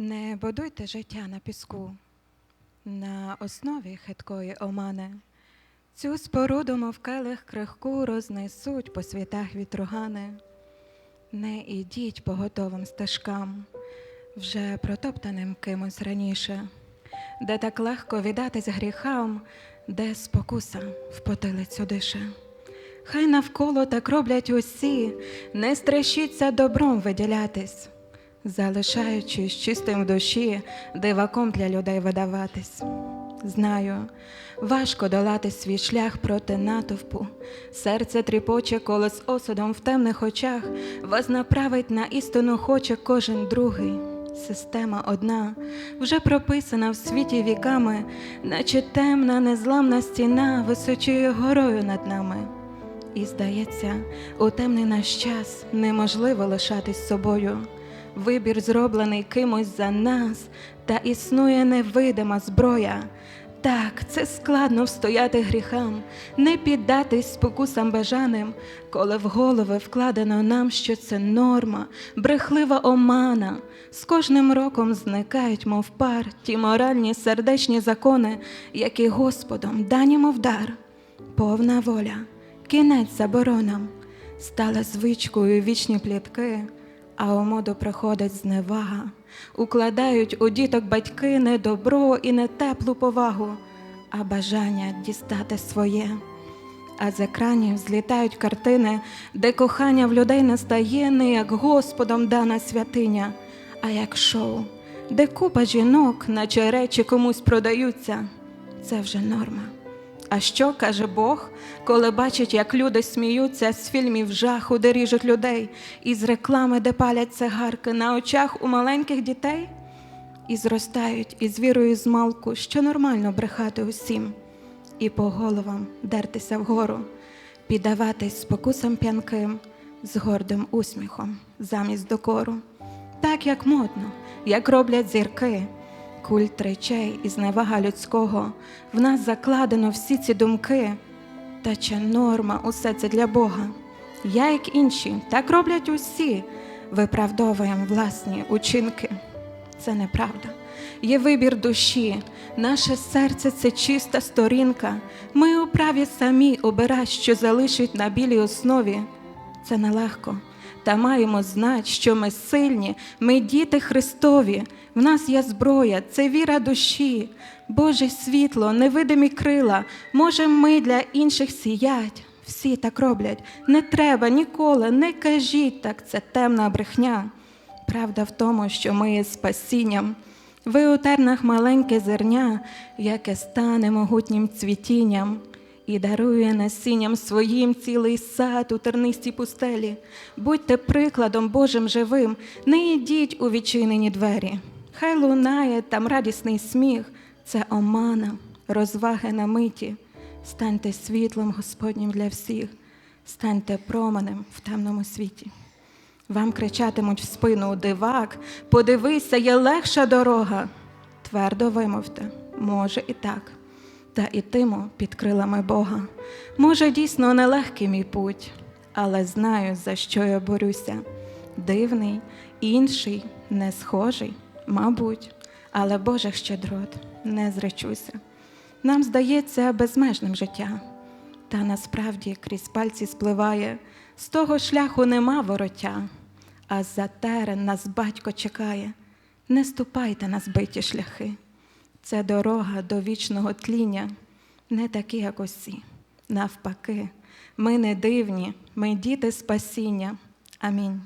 Не будуйте життя на піску, на основі хиткої омани. Цю споруду, мов келих крихку, рознесуть по світах вітругани. Не ідіть по готовим стежкам, вже протоптаним кимось раніше, де так легко віддатись гріхам, де спокуса в потилицю дише. Хай навколо так роблять усі, не страшіться добром виділятись, залишаючись чистим в душі, диваком для людей видаватись. Знаю, важко долати свій шлях проти натовпу. Серце тріпоче, коли з осудом в темних очах вас направить на істину хоче кожен другий. Система одна, вже прописана в світі віками, наче темна незламна стіна височує горою над нами. І здається, у темний наш час неможливо лишатись собою. Вибір зроблений кимось за нас, та існує невидима зброя. Так, це складно встояти гріхам, не піддатись спокусам бажаним, коли в голови вкладено нам, що це норма, брехлива омана. З кожним роком зникають, мов пар, ті моральні сердечні закони, які Господом дані мов дар. Повна воля, кінець заборонам, стала звичкою вічні плітки, а у моду приходить зневага, укладають у діток батьки не добро і не теплу повагу, а бажання дістати своє. А з екранів злітають картини, де кохання в людей не стає не як Господом дана святиня, а як шоу, де купа жінок, наче речі комусь продаються. Це вже норма. А що каже Бог, коли бачить, як люди сміються з фільмів жаху, де ріжуть людей, і з реклами, де палять цигарки на очах у маленьких дітей? І зростають із вірою з малку, що нормально брехати усім, і по головам дертися вгору, піддаватись спокусам п'янким з гордим усміхом замість докору. Так як модно, як роблять зірки, культ речей і зневага людського, в нас закладено всі ці думки. Та чи норма усе це для Бога? Я, як інші, так роблять усі, виправдовуємо власні учинки. Це неправда. Є вибір душі, наше серце це чиста сторінка. Ми у праві самі обирать, що залишить на білій основі. Це нелегко. Та маємо знати, що ми сильні, ми діти Христові. В нас є зброя, це віра душі, Боже світло, невидимі крила. Можемо ми для інших сіять. Всі так роблять. Не треба ніколи, не кажіть так, це темна брехня. Правда в тому, що ми є спасінням. Ви у тернах маленьке зерня, яке стане могутнім цвітінням, і дарує насінням своїм цілий сад у тернистій пустелі. Будьте прикладом Божим живим, не йдіть у відчинені двері. Хай лунає там радісний сміх, це омана, розваги на миті. Станьте світлом Господнім для всіх, станьте променем в темному світі. Вам кричатимуть в спину дивак, подивися, є легша дорога. Твердо вимовте, може і так, та ітиму під крилами Бога. Може, дійсно нелегкий мій путь, але знаю, за що я борюся. Дивний, інший, не схожий, мабуть, але Божих щедрот не зречуся. Нам здається безмежним життя, та насправді крізь пальці спливає, з того шляху нема вороття, а за терен нас батько чекає. Не ступайте на збиті шляхи. Це дорога до вічного тління, не такі, як усі. Навпаки, ми не дивні, ми діти спасіння. Амінь.